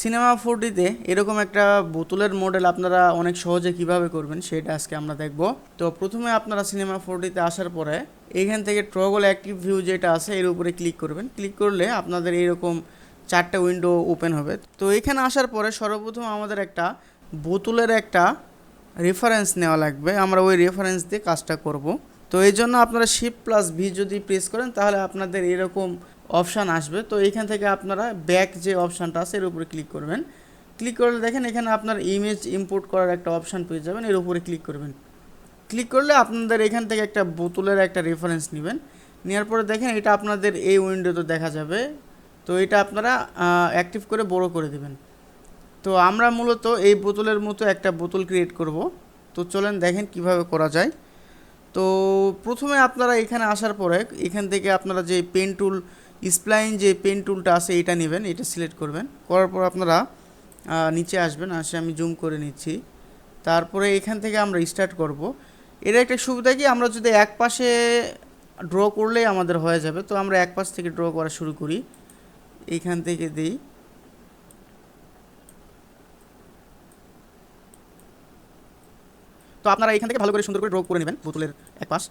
Cinema ফোরটিতে এরকম একটা বোতলের মডেল আপনারা অনেক সহজে কীভাবে করবেন সেটা আজকে আমরা দেখব। তো প্রথমে আপনারা সিনেমা ফোরটিতে আসার পরে এখান থেকে ট্রগল অ্যাক্টিভ ভিউ যেটা আছে এর উপরে ক্লিক করবেন। ক্লিক করলে আপনাদের এরকম চারটা উইন্ডো ওপেন হবে। তো এখানে আসার পরে সর্বপ্রথম আমাদের একটা বোতলের একটা রেফারেন্স নেওয়া লাগবে। আমরা ওই রেফারেন্স দিয়ে কাজটা করব। তো এই জন্য আপনারা শিপ প্লাস ভি যদি প্রেস করেন তাহলে আপনাদের এরকম অপশান আসবে। তো এইখান থেকে আপনারা ব্যাক যে অপশানটা আছে, এর উপরে ক্লিক করবেন। ক্লিক করলে দেখেন এখানে আপনার ইমেজ ইম্পোর্ট করার একটা অপশান পেয়ে যাবেন, এর উপরে ক্লিক করবেন। ক্লিক করলে আপনাদের এখান থেকে একটা বোতলের একটা রেফারেন্স নেবেন। নেওয়ার পরে দেখেন এটা আপনাদের এই উইন্ডোতে দেখা যাবে। তো এটা আপনারা অ্যাক্টিভ করে বড় করে দেবেন। তো আমরা মূলত এই বোতলের মতো একটা বোতল ক্রিয়েট করব। তো চলেন দেখেন কীভাবে করা যায়। তো প্রথমে আপনারা এখানে আসার পরে এখান থেকে আপনারা যে পেন টুল স্প্লাইন যে পেন টুলটা আছে, এটা নেবেন, এটা সিলেক্ট করবেন। করার পর আপনারা নিচে আসবেন, আসে আমি জুম করে নিচ্ছি। তারপরে এখান থেকে আমরা স্টার্ট করব। এর একটা সুবিধা কি, আমরা যদি এক পাশে ড্র করলেই আমাদের হয়ে যাবে। তো আমরা এক পাশ থেকে ড্র করা শুরু করি। এইখান থেকে দিই। তো আপনারা এখান থেকে ভালো করে সুন্দর করে ড্র করে নেবেন, বোতলের এক পাশ।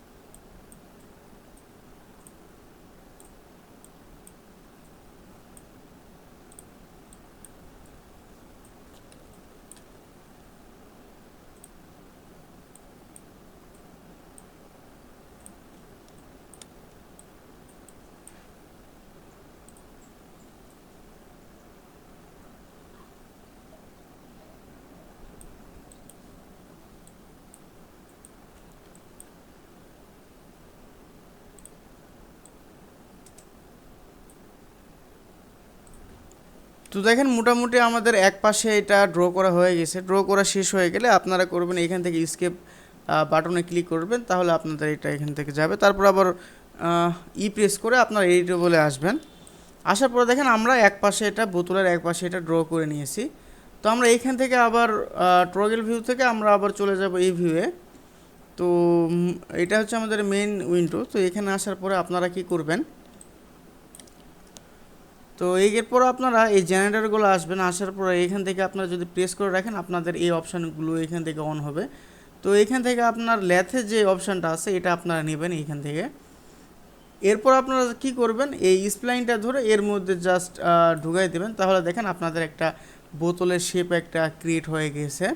তো দেখেন মোটামুটি আমাদের এক পাশে এটা ড্র করা হয়ে গেছে। ড্র করা শেষ হয়ে গেলে আপনারা করবেন, এখান থেকে স্কেপ বাটনে ক্লিক করবেন, তাহলে আপনাদের এটা এখান থেকে যাবে। তারপর আবার ই প্রেস করে আপনার এইটা বলে আসবেন। আসার পরে দেখেন আমরা এক পাশে এটা, বোতলের এক পাশে এটা ড্র করে নিয়েছি। তো আমরা এইখান থেকে আবার ট্রগেল ভিউ থেকে আমরা আবার চলে যাব এই ভিউয়ে তো এটা হচ্ছে আমাদের মেন উইন্ডো তো এখানে আসার পরে আপনারা কি করবেন তো এরপর আপনারা এই জেনারেটরগুলো আসবেন, আসার পরে এখান থেকে আপনারা যদি প্রেস করে রাখেন, আপনাদের এই অপশানগুলো এখান থেকে অন হবে। তো এখান থেকে আপনার ল্যাথে যে অপশানটা আছে, এটা আপনারা নেবেন এইখান থেকে। এরপর আপনারা কি করবেন, এই স্প্লাইনটা ধরে এর মধ্যে জাস্ট ঢুকাই দেবেন। তাহলে দেখেন আপনাদের একটা বোতলের শেপ একটা ক্রিয়েট হয়ে গেছে।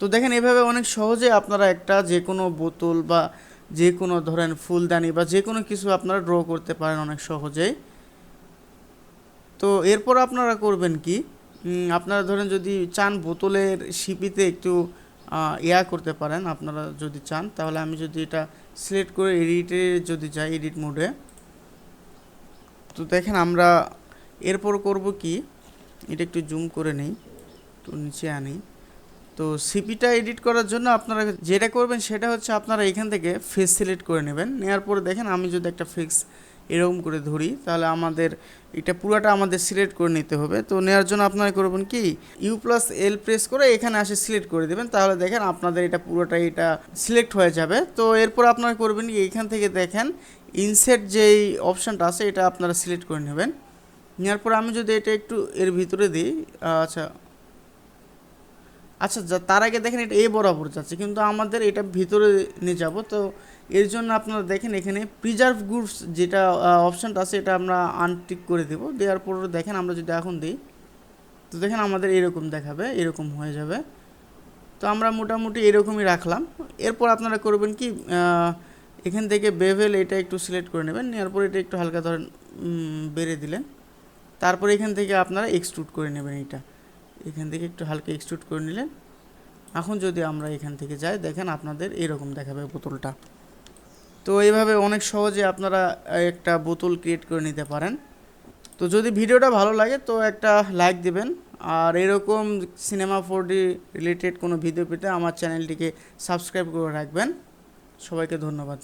তো দেখেন এভাবে অনেক সহজে আপনারা একটা যে কোনো বোতল বা যে কোনো ধরেন ফুলদানি বা যে কোনো কিছু আপনারা ড্র করতে পারেন অনেক সহজেই। তো এরপর আপনারা করবেন কি আপনারা ধরেন যদি চান বোতলের শিপিতে একটু ইয়া করতে পারেন, আপনারা যদি চান, তাহলে আমি যদি এটা সিলেক্ট করে এডিটে যদি যাই এডিট মোডে, তো দেখেন আমরা এরপর করব কি, এটা একটু জুম করে নেই তো নিচে আনি, তো সিপিটা এডিট করার জন্য আপনারা যেটা করবেন সেটা হচ্ছে আপনারা এখান থেকে ফেস সিলেক্ট করে নেবেন নেওয়ার পরে দেখেন আমি যদি একটা ফেস এরকম করে ধরি, তাহলে আমাদের এটা পুরোটা আমাদের সিলেক্ট করে নিতে হবে। তো নেওয়ার জন্য আপনারা করবেন কি ইউ প্লাস এল প্রেস করে এখানে আসে সিলেক্ট করে দেবেন। তাহলে দেখেন আপনাদের এটা পুরোটা এটা সিলেক্ট হয়ে যাবে। তো এরপর আপনারা করবেন কি, এখান থেকে দেখেন ইনসেট যেই অপশানটা আছে, এটা আপনারা সিলেক্ট করে নেবেন। নেওয়ার পর আমি যদি এটা একটু এর ভিতরে দিই আচ্ছা আচ্ছা তার আগে দেখেন এটা এ বরাবর যাচ্ছে, কিন্তু আমাদের এটা ভিতরে নিয়ে যাব। তো এর জন্য আপনারা দেখেন এখানে প্রিজার্ভ গুডস যেটা অপশানটা আছে, এটা আমরা আনটিক করে দেব। দেওয়ার পর দেখেন আমরা যদি এখন দিই, তো দেখেন আমাদের এরকম দেখাবে, এরকম হয়ে যাবে। তো আমরা মোটামুটি এরকমই রাখলাম। এরপর আপনারা করবেন কি এখান থেকে বেভেল এটা একটু সিলেক্ট করে নেবেন, নেওয়ার পর এটা একটু হালকা ধরেন বেড়ে দিলেন। তারপর এখান থেকে আপনারা এক্সট্রুড করে নেবেন এটা এখান থেকে একটু হালকা এক্সট্রুড করে নিলেন। এখন যদি আমরা এখান থেকে যাই, দেখেন আপনাদের এরকম দেখাবে বোতলটা। তো এইভাবে অনেক সহজে আপনারা একটা বোতল ক্রিয়েট করে নিতে পারেন। তো যদি ভিডিওটা ভালো লাগে, তো একটা লাইক দিবেন। আর এরকম সিনেমা ফোর ডি রিলেটেড কোনো ভিডিও পেতে আমার চ্যানেলটিকে সাবস্ক্রাইব করে রাখবেন। সবাইকে ধন্যবাদ।